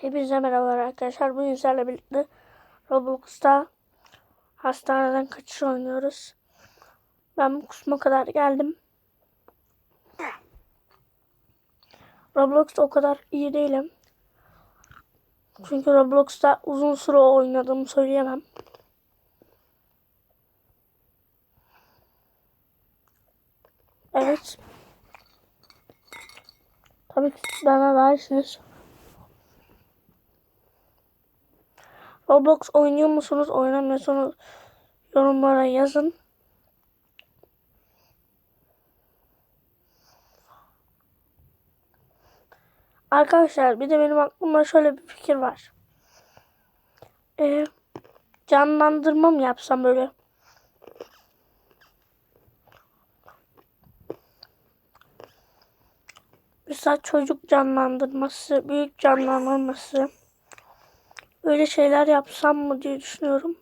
Hepinize merhabalar arkadaşlar. Bugün sizlerle birlikte Roblox'ta hastaneden kaçış oynuyoruz. Ben bu kısma kadar geldim. Roblox'ta o kadar iyi değilim. Çünkü Roblox'ta uzun süre oynadığımı söyleyemem. Evet. Tabii ki bana daha iyisiniz. Roblox oynuyor musunuz? Oynamıyorsanız yorumlara yazın. Arkadaşlar bir de benim aklımda şöyle bir fikir var. Ee, canlandırma mı yapsam böyle? Mesela çocuk canlandırması, büyük canlandırması. Öyle şeyler yapsam mı diye düşünüyorum.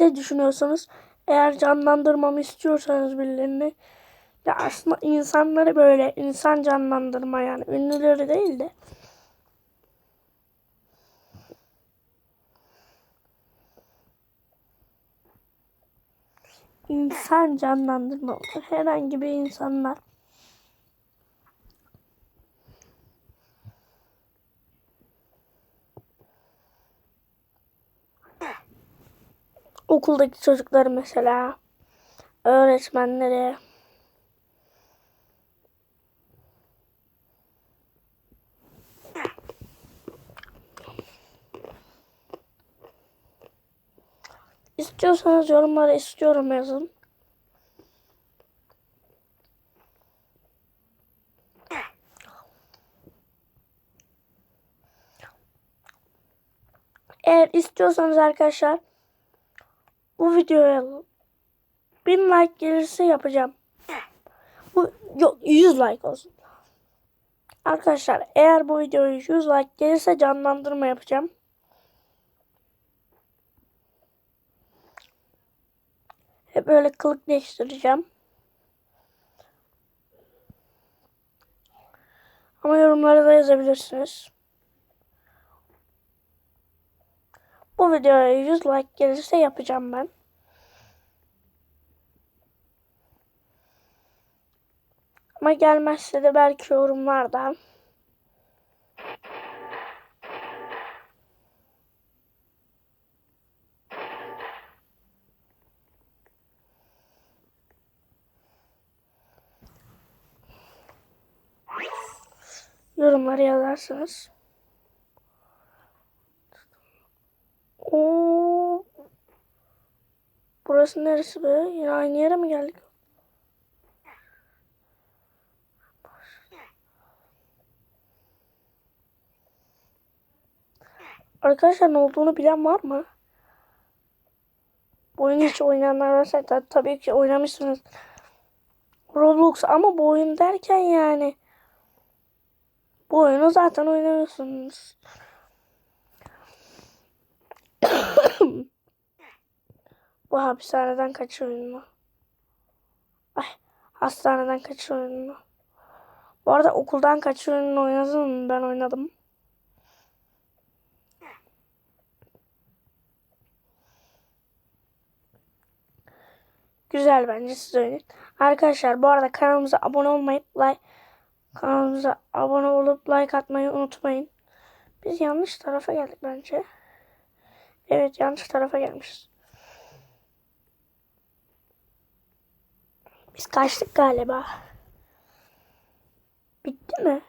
Ne düşünüyorsanız eğer canlandırmamı istiyorsanız birilerini ya aslında insanları böyle insan canlandırma yani ünlüleri değil de insan canlandırma olur. Herhangi bir insanlar okuldaki çocukları mesela öğretmenleri İstiyorsanız yorumlara istiyorum yazın. Eğer istiyorsanız arkadaşlar bu videoya 1000 like gelirse yapacağım. Bu yok 100 like olsun. Arkadaşlar eğer bu videoya 100 like gelirse canlandırma yapacağım. Hep böyle kılık değiştireceğim. Ama yorumlara da yazabilirsiniz. Bu videoya 100 like gelirse yapacağım ben. Ama gelmezse de belki yorumlarda. Yorumlara yazarsınız. Oo. Burası neresi be? Yine aynı yere mi geldik? Arkadaşlar ne olduğunu bilen var mı? Bu oyunu hiç oynayanlar varsa da, tabii ki oynamışsınız. Roblox ama bu oyun derken yani bu oyunu zaten oynamıyorsunuz. Bu hapishaneden kaçış oyunu. Ay, hastaneden kaçış oyunu. Bu arada okuldan kaçış oyununu oynadın mı? Ben oynadım. Güzel bence siz oynayın. Arkadaşlar bu arada kanalımıza abone olmayıp like kanalımıza abone olup like atmayı unutmayın. Biz yanlış tarafa geldik bence. Evet yanlış tarafa gelmişiz. Biz kaçtık galiba. Bitti mi?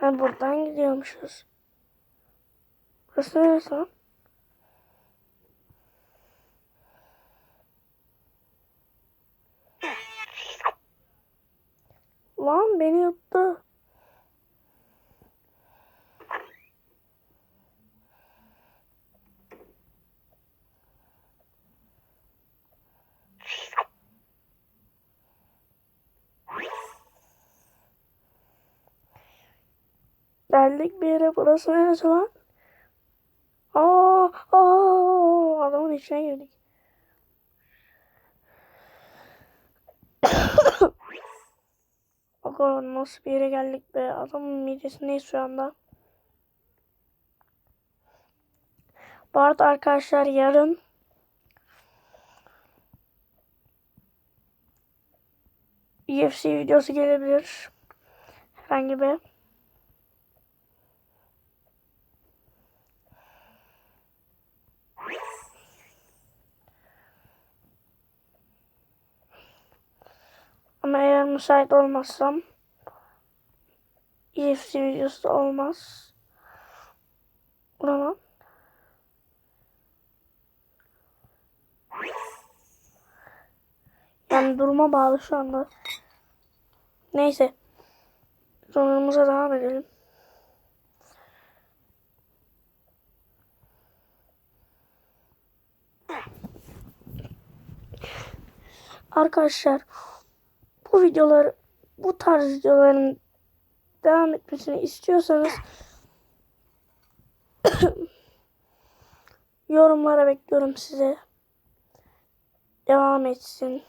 Ha buradan gidiyormuşuz. Burası neresi lan? Lan beni yuttu. Geldik bir yere burası neresi lan? Aa, aa, adamın içine girdik. Aga nasıl bir yere geldik be? Adamın midesindeyiz şu anda. Bu arada arkadaşlar yarın UFC videosu gelebilir. Herhangi bir. Ama eğer müsait olmazsam UFC videosu da olmaz. Ulan Yani duruma bağlı şu anda. Neyse. Sorumuza devam edelim. Arkadaşlar bu videolar bu tarz videoların devam etmesini istiyorsanız yorumlara bekliyorum size. Devam etsin.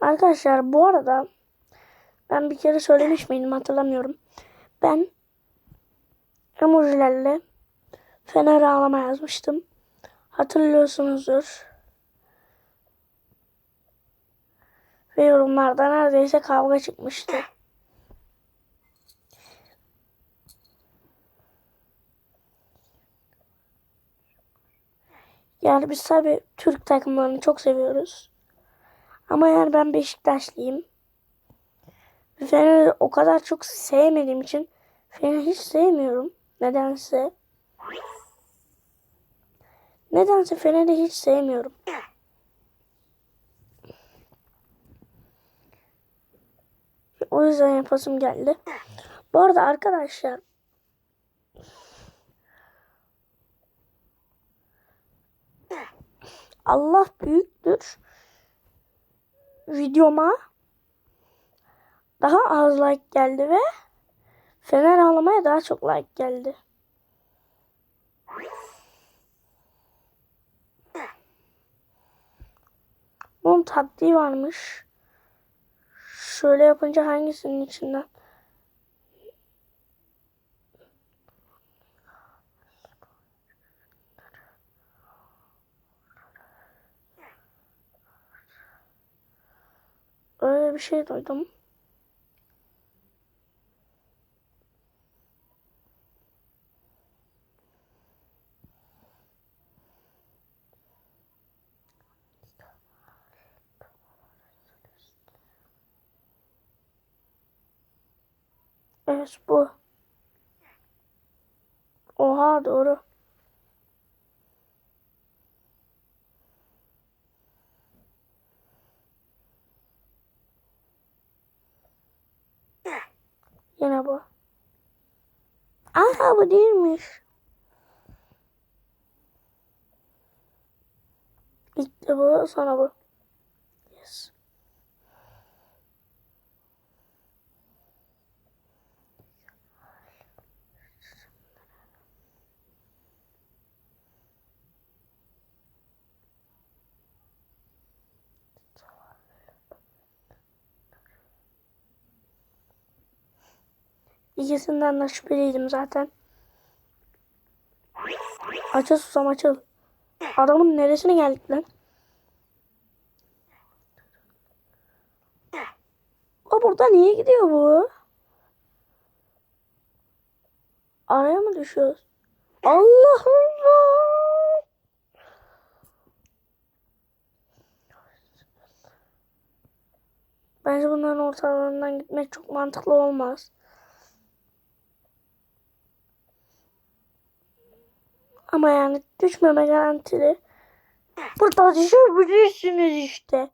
Arkadaşlar bu arada ben bir kere söylemiş miydim hatırlamıyorum. Ben emojilerle Fener ağlama yazmıştım. Hatırlıyorsunuzdur. Ve yorumlarda neredeyse kavga çıkmıştı. Yani biz tabi Türk takımlarını çok seviyoruz. Ama yani ben Beşiktaşlıyım. Fener'i o kadar çok sevmediğim için Fener'i hiç sevmiyorum. Nedense. Nedense Fener'i hiç sevmiyorum. O yüzden yapasım geldi. Bu arada arkadaşlar Allah büyüktür. Videoma daha az like geldi ve Fener ağlamaya daha çok like geldi. Bunun taktiği varmış. Şöyle yapınca hangisinin içinden? Öyle bir şey duydum. Evet bu. Oha doğru. Yine bu. Aha bu değilmiş. İlk de bu sonra bu. İkisinden de şüpheliydim zaten. Açıl susam açıl. Adamın neresine geldik lan? O burada niye gidiyor bu? Araya mı düşüyoruz? Allah Allah! Bence bunların ortalarından gitmek çok mantıklı olmaz. Ama yani düşmeme garantili. Burada düşebilirsiniz işte.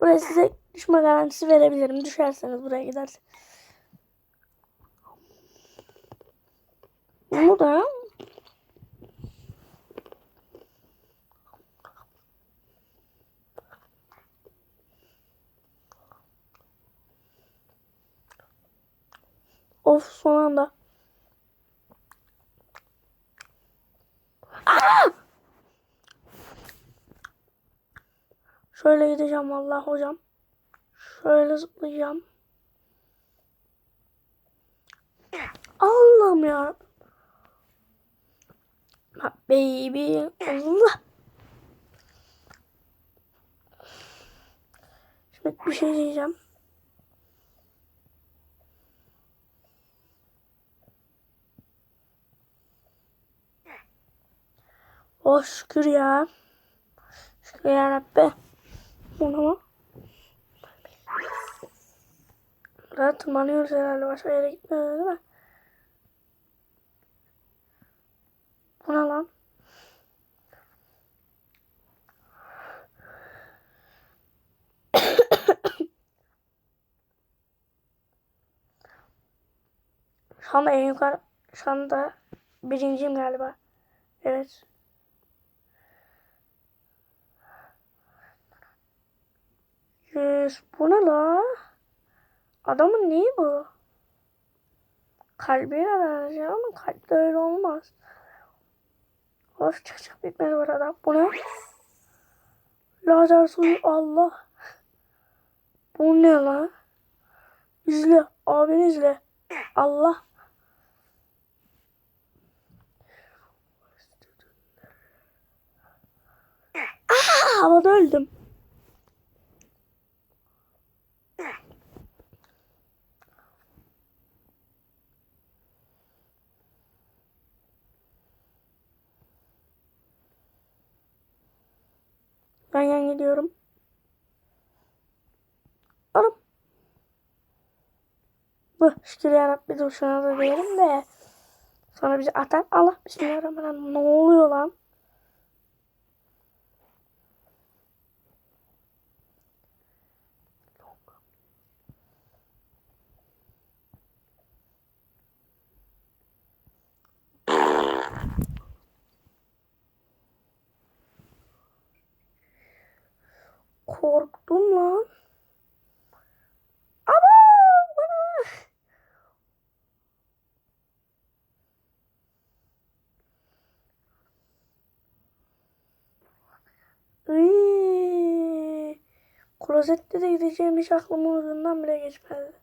Buraya size düşme garantisi verebilirim. Düşerseniz buraya gidersiniz. Bu da Of son anda. Şöyle gideceğim vallahi hocam. Şöyle zıplayacağım. Allah'ım ya. Baby. Allah. Şimdi bir şey diyeceğim. Oh şükür ya. Şükür ya Rabbi. Bunu mu? Burada tırmanıyoruz herhalde. Başka yere gitmiyoruz değil mi? Bu ne lan? Şu anda en yukarı, şu anda birinciyim galiba. Evet. Yüz. Bu ne la? Adamın neyi bu? Kalbiyle benziyor ama kalpte öyle olmaz. Of çıkacak bitmedi burada. Bu ne? Lazer suyu Allah. Bu ne lan? İzle. Abini izle. Allah. Aa, havada öldüm. Ben yan gidiyorum. Alım. Bu şükür yarabbi dur şuna da diyelim de. Sonra bizi atar. Allah bismillahirrahmanirrahim. Ne oluyor lan? Korktum lan. Ama bana Iiii. Klozette de gideceğim hiç aklımın ucundan bile geçmedi.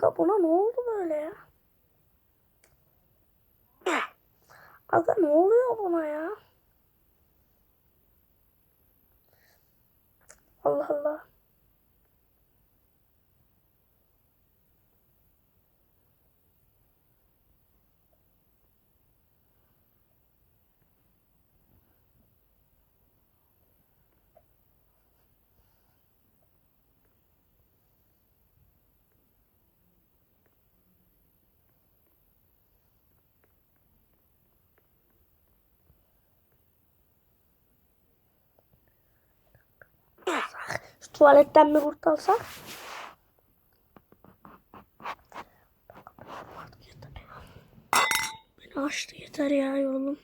Aga buna ne oldu böyle ya? Aga ne oluyor buna ya? Allah Allah. Şu tuvaletten mi kurtulsak? Beni açtı yeter ya yolum.